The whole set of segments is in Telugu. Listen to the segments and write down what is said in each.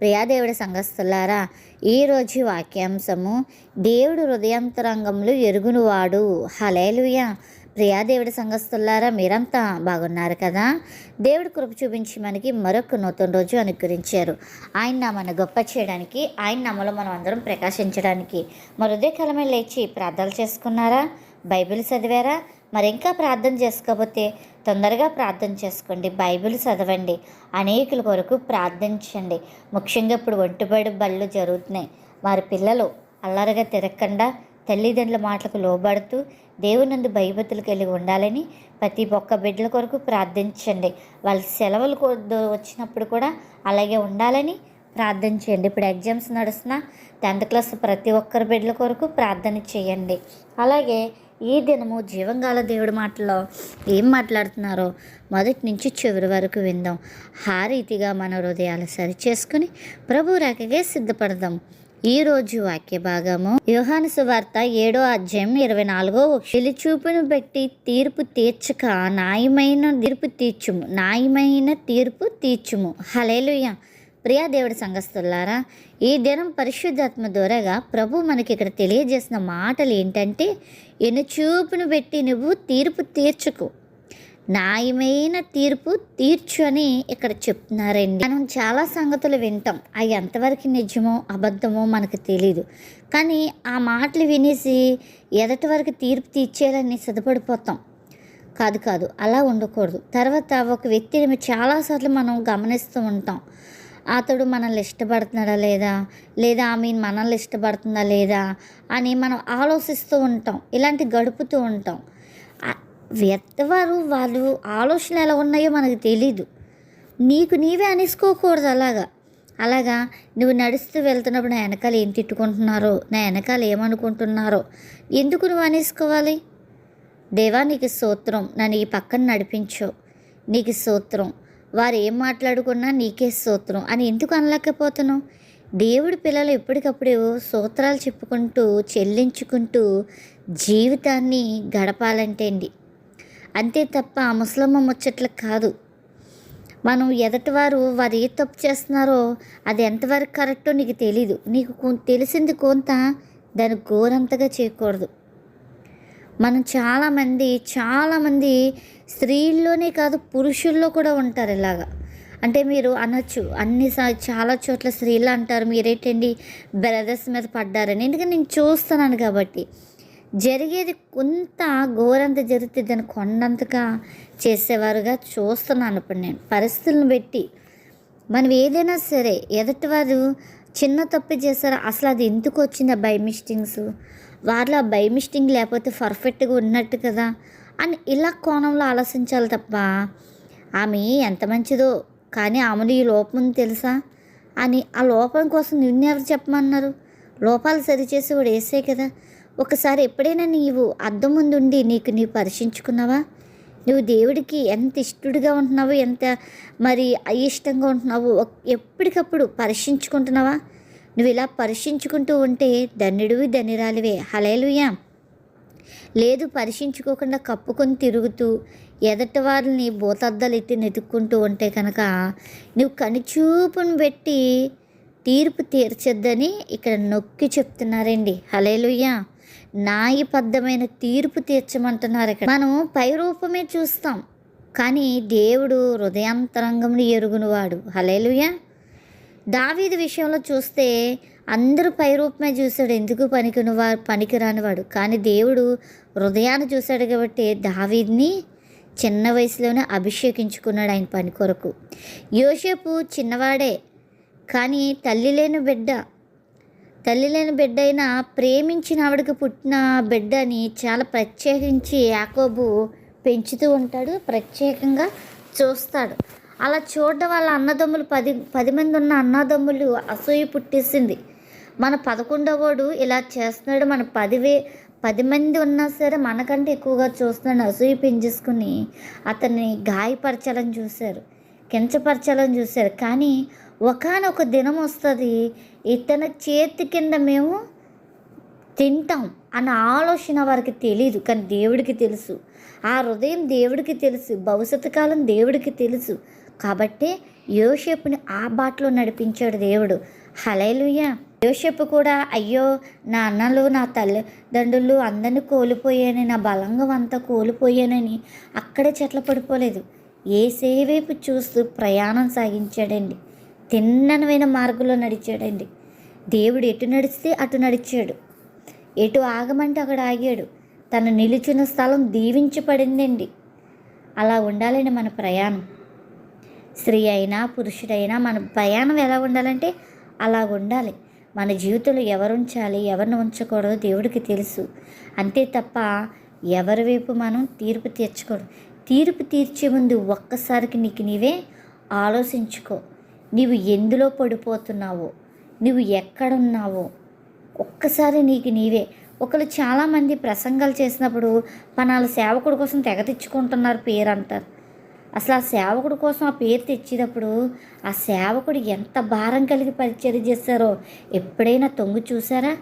ప్రియాదేవుడి సంఘస్థులారా ఈరోజు వాక్యాంశము దేవుడు హృదయాంతరంగంలో ఎరుగునువాడు. హలేలుయ ప్రియాదేవుడి సంఘస్థులారా మీరంతా బాగున్నారు కదా? దేవుడు కృప చూపించి మనకి మరొక నూతన రోజు అనుకరించారు ఆయన మన గొప్ప చేయడానికి ఆయన నమ్మలో మనం అందరం ప్రకాశించడానికి మరుదే కాలమే లేచి ప్రార్థనలు చేసుకున్నారా? బైబిల్ చదివారా? మరి ఇంకా ప్రార్థన చేసుకోకపోతే తొందరగా ప్రార్థన చేసుకోండి బైబిల్ చదవండి అనేకుల కొరకు ప్రార్థించండి. ముఖ్యంగా ఇప్పుడు ఒంటిబడి బళ్ళు జరుగుతున్నాయి. వారి పిల్లలు అల్లరిగా తిరగకుండా తల్లిదండ్రుల మాటలకు లోబడుతూ దేవునందు భయభతులు కలిగి ఉండాలని ప్రతి ఒక్క బిడ్డల కొరకు ప్రార్థించండి. వాళ్ళ సెలవులు వచ్చినప్పుడు కూడా అలాగే ఉండాలని ప్రార్థన చేయండి. ఇప్పుడు ఎగ్జామ్స్ నడుస్తున్నా టెన్త్ క్లాస్ ప్రతి ఒక్కరి బిడ్డల కొరకు ప్రార్థన చేయండి. అలాగే ఈ దినము జీవంగాల దేవుడి మాటలో ఏం మాట్లాడుతున్నారో మొదటి నుంచి చివరి వరకు విందాం. ఆ రీతిగా మన హృదయాలు సరిచేసుకుని ప్రభు రాకగే సిద్ధపడదాం. ఈ రోజు వాక్య భాగము యోహాను సువార్త ఏడో అధ్యాయం ఇరవై నాలుగో చూపును బట్టి తీర్పు తీర్చక న్యాయమైన తీర్పు తీర్చుము. న్యాయమైన తీర్పు తీర్చుము. హలేలుయ ప్రియా దేవుడి సంఘస్థులారా ఈ దినం పరిశుద్ధాత్మ ద్వారాగా ప్రభు మనకి ఇక్కడ తెలియజేసిన మాటలు ఏంటంటే ఎనుచూపును పెట్టి నువ్వు తీర్పు తీర్చుకు. న్యాయమైన తీర్పు తీర్చు అని ఇక్కడ చెప్తున్నారండి. మనం చాలా సంగతులు వింటాం. అవి ఎంతవరకు నిజమో అబద్ధమో మనకు తెలియదు కానీ ఆ మాటలు వినేసి ఎదటి వరకు తీర్పు తీర్చేయాలని సిద్ధపడిపోతాం. కాదు కాదు అలా ఉండకూడదు. తర్వాత ఒక వ్యక్తిని చాలాసార్లు మనం గమనిస్తూ ఉంటాం. అతడు మనల్ని ఇష్టపడుతున్నాడా లేదా? లేదా ఆమె మనల్ని ఇష్టపడుతుందా లేదా? అని మనం ఆలోచిస్తూ ఉంటాం. ఇలాంటి గడుపుతూ ఉంటాం. ఆ- వ్యర్థవారు వాళ్ళు ఆలోచనలు ఎలా ఉన్నాయో మనకు తెలీదు. నీకు నీవే అనేసుకోకూడదు అలాగా. అలాగా నువ్వు నడుస్తూ వెళ్తున్నప్పుడు నా వెనకాల ఏం తిట్టుకుంటున్నారో నా వెనకాల ఏమనుకుంటున్నారో ఎందుకు నువ్వు అనేసుకోవాలి? దేవా నీకు సూత్రం నన్ను ఈ పక్కన నడిపించు. నీకు సూత్రం వారు ఏం మాట్లాడుకున్నా నీకే స్తోత్రం అని ఎందుకు అనలేకపోతున్నావు? దేవుడి పిల్లలు ఎప్పటికప్పుడు సూత్రాలు చెప్పుకుంటూ చెల్లించుకుంటూ జీవితాన్ని గడపాలంటే అండి అంతే తప్ప ముసలమ్మ ముచ్చట్లు కాదు. మనం ఎదటివారు వారు ఏ తప్పు చేస్తున్నారో అది ఎంతవరకు కరెక్టో నీకు తెలీదు. నీకు తెలిసింది కొంత దాన్ని ఘోరంతగా చేయకూడదు. మనం చాలామంది చాలామంది స్త్రీల్లోనే కాదు పురుషుల్లో కూడా ఉంటారు ఇలాగా. అంటే మీరు అనొచ్చు అన్ని చాలా చోట్ల స్త్రీలు అంటారు మీరేంటండి బ్రదర్స్ మీద పడ్డారని. ఎందుకంటే నేను చూస్తున్నాను కాబట్టి. జరిగేది కొంత ఘోరంత జరిగితే దాన్ని కొండంతగా చేసేవారుగా చూస్తున్నాను ఇప్పుడు నేను. పరిస్థితులను బట్టి. మనం ఏదైనా సరే ఎదుటివారు చిన్న తప్పు చేశారో అసలు అది ఎందుకు వచ్చింది ఆ బై మిస్టింగ్స్? వారిలో ఆ బై మిస్టింగ్ లేకపోతే పర్ఫెక్ట్గా ఉన్నట్టు కదా. అని ఇలా కోణంలో ఆలోచించాలి తప్ప ఆమె ఎంత మంచిదో కానీ ఆమెలో ఈ లోపం ఉంది తెలుసా? అని ఆ లోపం కోసం నిన్నెవరు చెప్పమన్నారు? లోపాలు సరిచేసేవాడు వేసే కదా. ఒకసారి ఎప్పుడైనా నీవు అద్దం ముందు ఉండి నీకు నీవు పరీక్షించుకున్నావా నువ్వు దేవుడికి ఎంత ఇష్టడుగా ఉంటున్నావు ఎంత మరి అయిష్టంగా ఉంటున్నావు ఎప్పటికప్పుడు పరీక్షించుకుంటున్నావా నువ్వు ఇలా పరీక్షించుకుంటూ ఉంటే ధన్యుడివి ధన్యురాలివే. హలేలుయా లేదు పరీక్షించుకోకుండా కప్పుకొని తిరుగుతూ ఎదటి వారిని భూతద్దాలు ఎత్తి నెతుక్కుంటూ ఉంటే కనుక నువ్వు కనిచూపును పెట్టి తీర్పు తీర్చొద్దని ఇక్కడ నొక్కి చెప్తున్నారండి. హలేలుయ్యా నాయబద్ధమైన తీర్పు తీర్చమంటున్నారు ఇక్కడ. మనం పై రూపమే చూస్తాం. కానీ దేవుడు హృదయాంతరంగంలో ఎరుగునవాడు. హలేలుయ్యా దావీదు విషయంలో చూస్తే అందరూ పై రూపమే చూశాడు. ఎందుకు పనికినవా పనికిరానివాడు కానీ దేవుడు హృదయాన్ని చూశాడు కాబట్టి దావీద్ని చిన్న వయసులోనే అభిషేకించుకున్నాడు ఆయన పని కొరకు. యోసేపు చిన్నవాడే కానీ తల్లి లేని బిడ్డ తల్లి లేని బిడ్డ అయినా ప్రేమించిన ఆవిడకి పుట్టిన బిడ్డని చాలా ప్రత్యేకించి యాకోబు పెంచుతూ ఉంటాడు ప్రత్యేకంగా చూస్తాడు. అలా చూడడం వల్ల అన్నదమ్ములు పది పది మంది ఉన్న అన్నదమ్ములు అసూయ పుట్టేసింది. మన పదకొండవోడు ఇలా చేస్తున్నాడు. మన పదివే పది మంది ఉన్నా సరే మనకంటే ఎక్కువగా చూస్తున్నాడు అసూయ పెంచేసుకుని అతన్ని గాయపరచాలని చూశారు కించపరచాలని చూశారు. కానీ ఒకనొక దినం వస్తుంది ఇతని చేతి కింద మేము తింటాం అన్న ఆలోచన వారికి తెలియదు కానీ దేవుడికి తెలుసు. ఆ హృదయం దేవుడికి తెలుసు భవిష్యత్తు కాలం దేవుడికి తెలుసు. కాబట్టి యోషేపుని ఆ బాటలో నడిపించాడు దేవుడు. హలేలుయ్య యోషేపు కూడా అయ్యో నా అన్నలు నా తల్లిదండ్రులు అందరిని కోల్పోయాను నా బలంగం అంతా కోల్పోయానని అక్కడే చెట్ల పడిపోలేదు. ఏ సేవైపు చూస్తూ ప్రయాణం సాగించాడండి. తిన్ననమైన మార్గంలో నడిచాడండి. దేవుడు ఎటు నడిస్తే అటు నడిచాడు. ఎటు ఆగమంటే అక్కడ ఆగాడు. తను నిలిచిన స్థలం దీవించబడిందండి. అలా ఉండాలండి మన ప్రయాణం. స్త్రీ అయినా పురుషుడైనా మన ప్రయాణం ఎలా ఉండాలంటే అలా ఉండాలి. మన జీవితంలో ఎవరు ఉంచాలి ఎవరిని ఉంచకూడదో దేవుడికి తెలుసు. అంతే తప్ప ఎవరి వైపు మనం తీర్పు తీర్చకూడదు. తీర్పు తీర్చే ముందు ఒక్కసారికి నీకు నీవే ఆలోచించుకో. నీవు ఎందులో పడిపోతున్నావో నువ్వు ఎక్కడున్నావో ఒక్కసారి నీకు నీవే. ఒకళ్ళు చాలామంది ప్రసంగాలు చేసినప్పుడు పనాల సేవకుడి కోసం తెగ తెచ్చుకుంటున్నారు పేరు అంటారు అసలు ఆ సేవకుడి కోసం ఆ పేరు తెచ్చేటప్పుడు ఆ సేవకుడు ఎంత భారం కలిగి పరిచయం చేస్తారో ఎప్పుడైనా తొంగు చూసారా?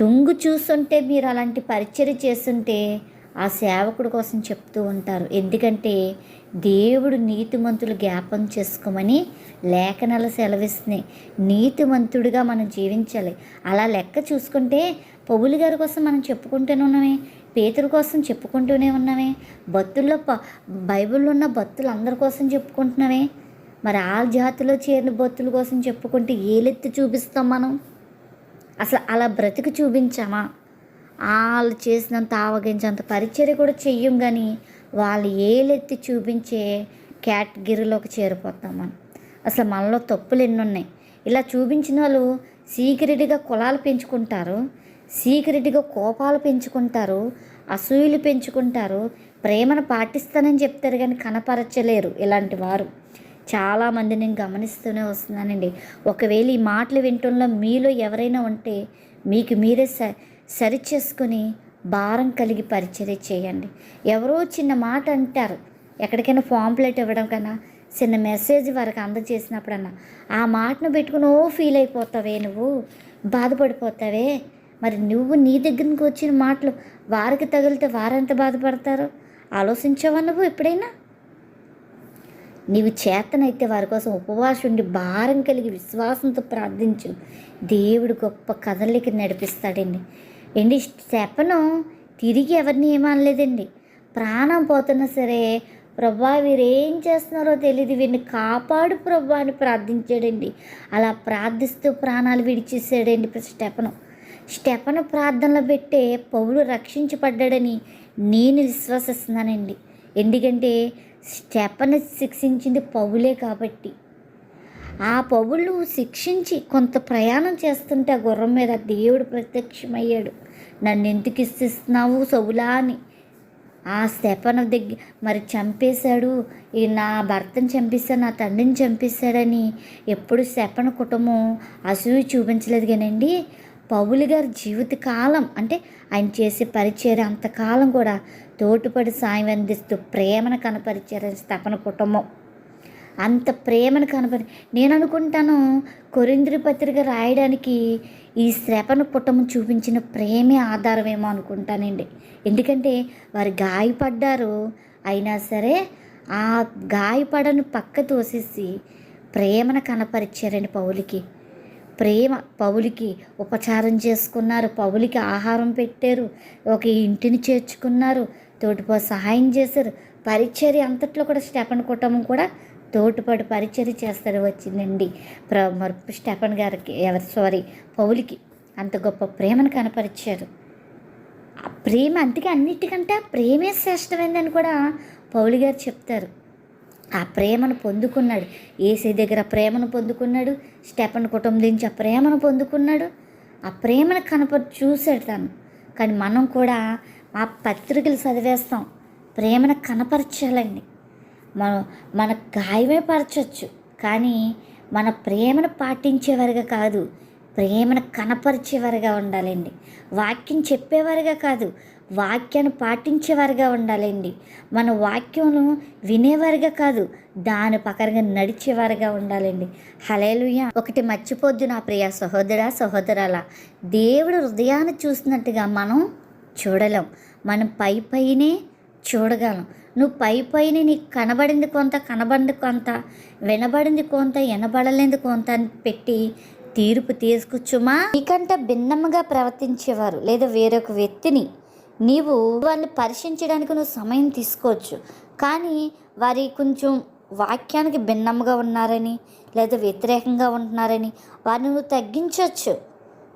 తొంగు చూస్తుంటే మీరు అలాంటి పరిచయం చేస్తుంటే ఆ సేవకుడి కోసం చెప్తూ ఉంటారు. ఎందుకంటే దేవుడు నీతిమంతులు జ్ఞాపం చేసుకోమని లేఖనాలు సెలవిస్తున్నాయి. నీతిమంతుడిగా మనం జీవించాలి. అలా లెక్క చూసుకుంటే పౌలు గారి కోసం మనం చెప్పుకుంటూనే ఉన్నామే. పేతురు కోసం చెప్పుకుంటూనే ఉన్నామే. భక్తుల్లో ప బైబిల్లో ఉన్న భక్తులు అందరి కోసం చెప్పుకుంటున్నామే. మరి ఆ జాతిలో చేరిన భక్తుల కోసం చెప్పుకుంటే ఏలెత్తి చూపిస్తాం మనం? అసలు అలా బ్రతికి చూపించామా? వాళ్ళు చేసినంత ఆవగించేంత పరిచర్య కూడా చెయ్యం కానీ వాళ్ళు ఏలెత్తి చూపించే కేటగిరీలోకి చేరిపోతాం మనం. అసలు మనలో తప్పులు ఎన్ని ఉన్నాయి ఇలా చూపించిన వాళ్ళు సీక్రెట్గా కులాలు పెంచుకుంటారు. సీక్రెట్గా కోపాలు పెంచుకుంటారు అసూయలు పెంచుకుంటారు ప్రేమను పాటిస్తానని చెప్తారు కానీ కనపరచలేరు ఇలాంటి వారు. చాలామంది నేను గమనిస్తూనే వస్తున్నానండి. ఒకవేళ ఈ మాటలు వింటంలో మీలో ఎవరైనా ఉంటే మీకు మీరే స సరి చేసుకుని భారం కలిగి పరిచర్య చేయండి. ఎవరో చిన్న మాట అంటారు. ఎక్కడికైనా ఫాంప్లెట్ ఇవ్వడం కన్నా చిన్న మెసేజ్ వారికి అందజేసినప్పుడన్నా ఆ మాటను పెట్టుకుని ఓ ఫీల్ అయిపోతావే నువ్వు? బాధపడిపోతావే? మరి నువ్వు నీ దగ్గరికి వచ్చిన మాటలు వారికి తగిలితే వారెంత బాధపడతారో? ఆలోచించావా నువ్వు ఎప్పుడైనా? నీవు చేతనైతే వారి కోసం ఉపవాసం ఉండి భారం కలిగి విశ్వాసంతో ప్రార్థించు. దేవుడు గొప్ప కథలకి నడిపిస్తాడండి. ఏంటి చెప్పను? తిరిగి ఎవరిని ఏమనలేదండి. ప్రాణం పోతున్నా సరే ప్రభా వీరేం చేస్తున్నారో తెలియదు వీడిని కాపాడు ప్రభా అని ప్రార్థించాడండి. అలా ప్రార్థిస్తూ ప్రాణాలు విడిచేసాడండి స్టెపను. స్టెపను ప్రార్థనలు పెట్టే పౌలు రక్షించబడ్డాడని నేను విశ్వసిస్తున్నానండి. ఎందుకంటే స్టెపను శిక్షించింది పౌలే కాబట్టి. ఆ పౌలు శిక్షించి కొంత ప్రయాణం చేస్తుంటే ఆ గుర్రం మీద దేవుడు ప్రత్యక్షమయ్యాడు. నన్ను ఎందుకు ఇస్తున్నావు సవులా అని. ఆ స్టెపన దగ్గర మరి చంపేశాడు. ఈ నా భర్తను చంపేశాడు నా తండ్రిని చంపేశాడని ఎప్పుడు స్టెఫన్ కుటుంబం అసూయ చూపించలేదు కానండి. పౌలు గారి జీవితకాలం అంటే ఆయన చేసే పరిచయం అంతకాలం కూడా తోటుపడి సాయం అందిస్తూ ప్రేమను కనపరిచారని స్థపన కుటుంబం. అంత ప్రేమను కనపరి నేను అనుకుంటాను కొరింద్రి పత్రిక రాయడానికి ఈ శ్రపణ పుటము చూపించిన ప్రేమే ఆధారమేమో అనుకుంటానండి. ఎందుకంటే వారు గాయపడ్డారు అయినా సరే ఆ గాయపడను పక్క తోసేసి ప్రేమను కనపరిచారండి పౌలికి. ప్రేమ. పౌలికి ఉపచారం చేసుకున్నారు. పౌలికి ఆహారం పెట్టారు. ఒక ఇంటిని చేర్చుకున్నారు. తోటిపో సహాయం చేశారు. పరిచర్య అంతట్లో కూడా స్టెఫన్ కుటుంబం కూడా తోటిపాటు పరిచర్య చేస్తారు వచ్చిందండి. ప్ర మరి స్టెఫన్ గారికి ఎవరు సారీ పౌలికి అంత గొప్ప ప్రేమను కనపరిచారు. ఆ ప్రేమ అందుకే అన్నిటికంటే ప్రేమే శ్రేష్టమైందని కూడా పౌలి గారు చెప్తారు. ఆ ప్రేమను పొందుకున్నాడు. ఏసీ దగ్గర ప్రేమను పొందుకున్నాడు. స్టెఫన్ కుటుంబం నుంచి ఆ ప్రేమను పొందుకున్నాడు. ఆ ప్రేమను కనపరి చూశాడు తను. కానీ మనం కూడా ఆ పత్రికలు చదివేస్తాం. ప్రేమను కనపరచాలండి. మనం మన గాయమే పరచచ్చు. కానీ మన ప్రేమను పాటించేవారుగా కాదు. ప్రేమను కనపరిచేవారుగా ఉండాలండి. వాక్యం చెప్పేవారుగా కాదు. వాక్యాన్ని పాటించేవారుగా ఉండాలండి. మన వాక్యమును వినేవారుగా కాదు దాని పకరంగా నడిచేవారుగా ఉండాలండి. హలేలుయ ఒకటి మర్చిపోద్దు నా ప్రియ సహోదర సహోదరాల. దేవుడు హృదయాన్ని చూసినట్టుగా మనం చూడలేం. మనం పై పైనే చూడగలం. నువ్వు పై పైన నీకు కనబడింది కొంత కనబడింది కొంత వినబడింది కొంత వినబడలేంది కొంత అని పెట్టి తీర్పు తీసుకొచ్చుమా? నీకంటే భిన్నముగా ప్రవర్తించేవారు లేదా వేరొక వ్యక్తిని నీవు వాళ్ళని పరీక్షించడానికి నువ్వు సమయం తీసుకోవచ్చు. కానీ వారి కొంచెం వాక్యానికి భిన్నంగా ఉన్నారని లేదా వ్యతిరేకంగా ఉంటున్నారని వారిని నువ్వు తగ్గించవచ్చు.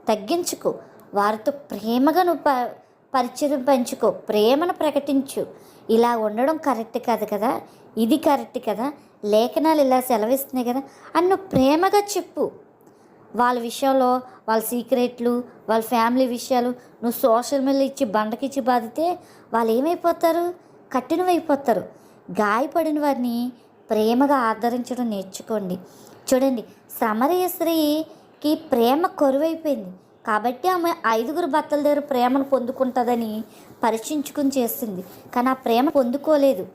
తగ్గించుకో. వారితో ప్రేమగా నువ్వు ప పరిచయం పెంచుకో. ప్రేమను ప్రకటించు. ఇలా ఉండడం కరెక్ట్ కాదు కదా? ఇది కరెక్ట్ కదా? లేఖనాలు ఇలా సెలవిస్తున్నాయి కదా? అని నువ్వు ప్రేమగా చెప్పు. వాళ్ళ విషయంలో వాళ్ళ సీక్రెట్లు వాళ్ళ ఫ్యామిలీ విషయాలు నువ్వు సోషల్ మీడియా ఇచ్చి బండకిచ్చి బాధితే వాళ్ళు ఏమైపోతారు? కఠినమైపోతారు గాయపడిన వారిని ప్రేమగా ఆదరించడం నేర్చుకోండి. చూడండి సమరయ స్త్రీకి ప్రేమ కరువైపోయింది. కాబట్టి ఆమె ఐదుగురు భర్తల దగ్గర ప్రేమను పొందుకుంటుందని పరీక్షించుకుని చేస్తుంది. కానీ ఆ ప్రేమ పొందుకోలేదు.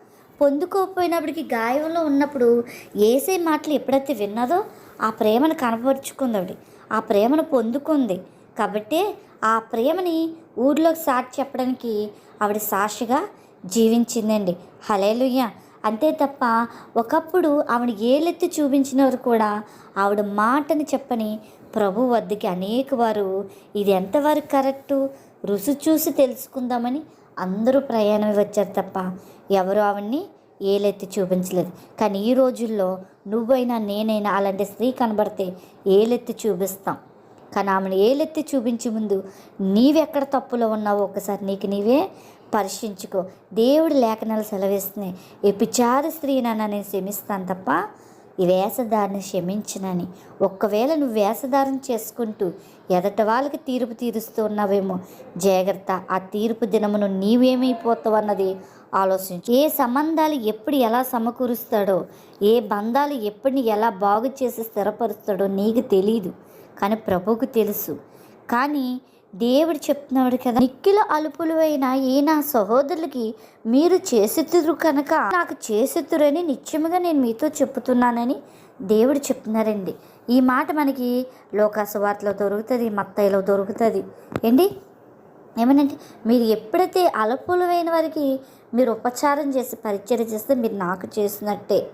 పొందుకోకపోయినప్పటికీ గాయంలో ఉన్నప్పుడు ఏసే మాటలు ఎప్పుడైతే విన్నదో ఆ ప్రేమను కనపరుచుకుంది ఆవిడ ఆ ప్రేమను పొందుకుంది. కాబట్టి ఆ ప్రేమని ఊర్లోకి సాటి చెప్పడానికి ఆవిడ సాక్షిగా జీవించిందండి. హలేలుయ్య అంతే తప్ప ఒకప్పుడు ఆవిడ ఏలెత్తి చూపించినవారు కూడా ఆవిడ మాటని చెప్పని ప్రభు వద్దకి అనేక వారు ఇది ఎంతవరకు కరెక్టు? రుచి చూసి తెలుసుకుందామని అందరూ ప్రయాణం వచ్చారు తప్ప ఎవరు ఆవిడ్ని ఏలెత్తి చూపించలేదు. కానీ ఈ రోజుల్లో నువ్వైనా నేనైనా అలాంటి స్త్రీ కనబడితే ఏలెత్తి చూపిస్తాం. కానీ ఆమెను ఏలెత్తి చూపించే ముందు నీవెక్కడ తప్పులో ఉన్నావో ఒకసారి నీకు నీవే పరీక్షించుకో దేవుడి లేఖనాలు సెలవిస్తున్నాయి. ఈ పిచారి స్త్రీ నన్ను నేను క్షమిస్తాను తప్ప ఈ వేషధారిని క్షమించినని. ఒక్కవేళ నువ్వు వేషధారణ చేసుకుంటూ ఎదట వాళ్ళకి తీర్పు తీరుస్తూ ఉన్నావేమో జాగ్రత్త. ఆ తీర్పు దినమును నీవేమైపోతావు అన్నది ఆలోచించు. ఏ సంబంధాలు ఎప్పుడు ఎలా సమకూరుస్తాడో ఏ బంధాలు ఎప్పటిని ఎలా బాగు చేసి స్థిరపరుస్తాడో నీకు తెలియదు కానీ ప్రభువుకు తెలుసు. కానీ దేవుడు చెప్తున్నాడు కదా నిక్కిల అలుపులైన ఈ నా సహోదరులకి మీరు చేసిద్దురు కనుక నాకు చేసిద్దురని నిత్యముగా నేను మీతో చెప్తున్నానని దేవుడు చెప్తున్నారండి. ఈ మాట మనకి లోకాసువార్తలో దొరుకుతుంది మత్తయిలో దొరుకుతుంది. ఏంటి? ఏమనంటే మీరు ఎప్పుడైతే అలపులమైన వారికి మీరు ఉపచారం చేసి పరిచయం చేస్తే మీరు నాకు చేసినట్టే.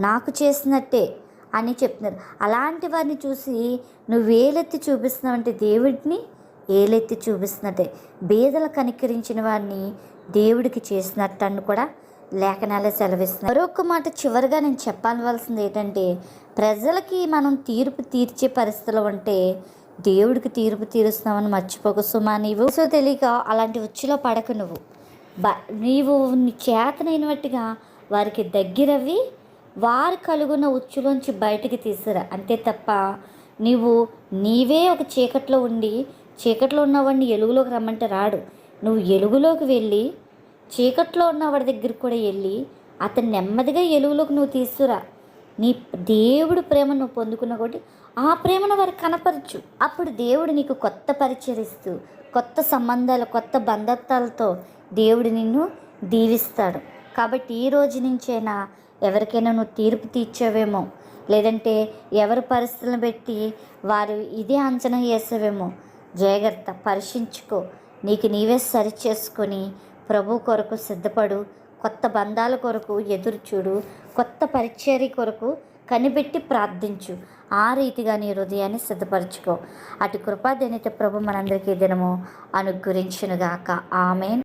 నాకు చేసినట్టే అని చెప్తున్నారు. అలాంటి వారిని చూసి నువ్వు వేలెత్తి చూపిస్తున్నావంటే దేవుడిని ఏలెత్తి చూపిస్తున్నట్టే. బేదలు కనికరించిన వారిని దేవుడికి చేసినట్టు అని కూడా లేఖనాలే సెలవిస్తున్నారు మరొక మాట చివరిగా నేను చెప్పవలసింది ఏంటంటే ప్రజలకి మనం తీర్పు తీర్చే పరిస్థితులు ఉంటే దేవుడికి తీర్పు తీరుస్తున్నామని మర్చిపోక సుమా నీవు. సో తెలియక అలాంటి ఉచ్చులో పడక నువ్వు. బ నీవు చేతనైనట్టుగా వారికి దగ్గరవి వారు కలుగున్న ఉచ్చులోంచి బయటికి తీసుకురా అంతే తప్ప నీవు నీవే ఒక చీకట్లో ఉండి చీకట్లో ఉన్నవాడిని ఎలుగులోకి రమ్మంటే రాడు. నువ్వు ఎలుగులోకి వెళ్ళి చీకట్లో ఉన్నవాడి దగ్గరికి కూడా వెళ్ళి అతను నెమ్మదిగా ఎలుగులోకి నువ్వు తీసుకురా నీ దేవుడు ప్రేమ నువ్వు పొందుకున్న కొట్టి ఆ ప్రేమను వారికి కనపరచు. అప్పుడు దేవుడు నీకు కొత్త పరిచరిస్తూ కొత్త సంబంధాలు కొత్త బంధత్వాలతో దేవుడు నిన్ను దీవిస్తాడు. కాబట్టి ఈ రోజు నుంచైనా ఎవరికైనా నువ్వు తీర్పు తీర్చావేమో? లేదంటే ఎవరి పరిస్థితులను పెట్టి వారు ఇదే అంచనా వేసేవేమో? జాగ్రత్త పరీక్షించుకో. నీకు నీవే సరి చేసుకొని ప్రభు కొరకు సిద్ధపడు. కొత్త బంధాల కొరకు ఎదురు చూడు. కొత్త పరిచర్య కొరకు కనిపెట్టి ప్రార్థించు. ఆ రీతిగా నీ హృదయాన్ని సిద్ధపరచుకో. అటు కృపాదనిత ప్రభు మనందరికీ దినము అనుగ్రహించునుగాక. ఆమెన్.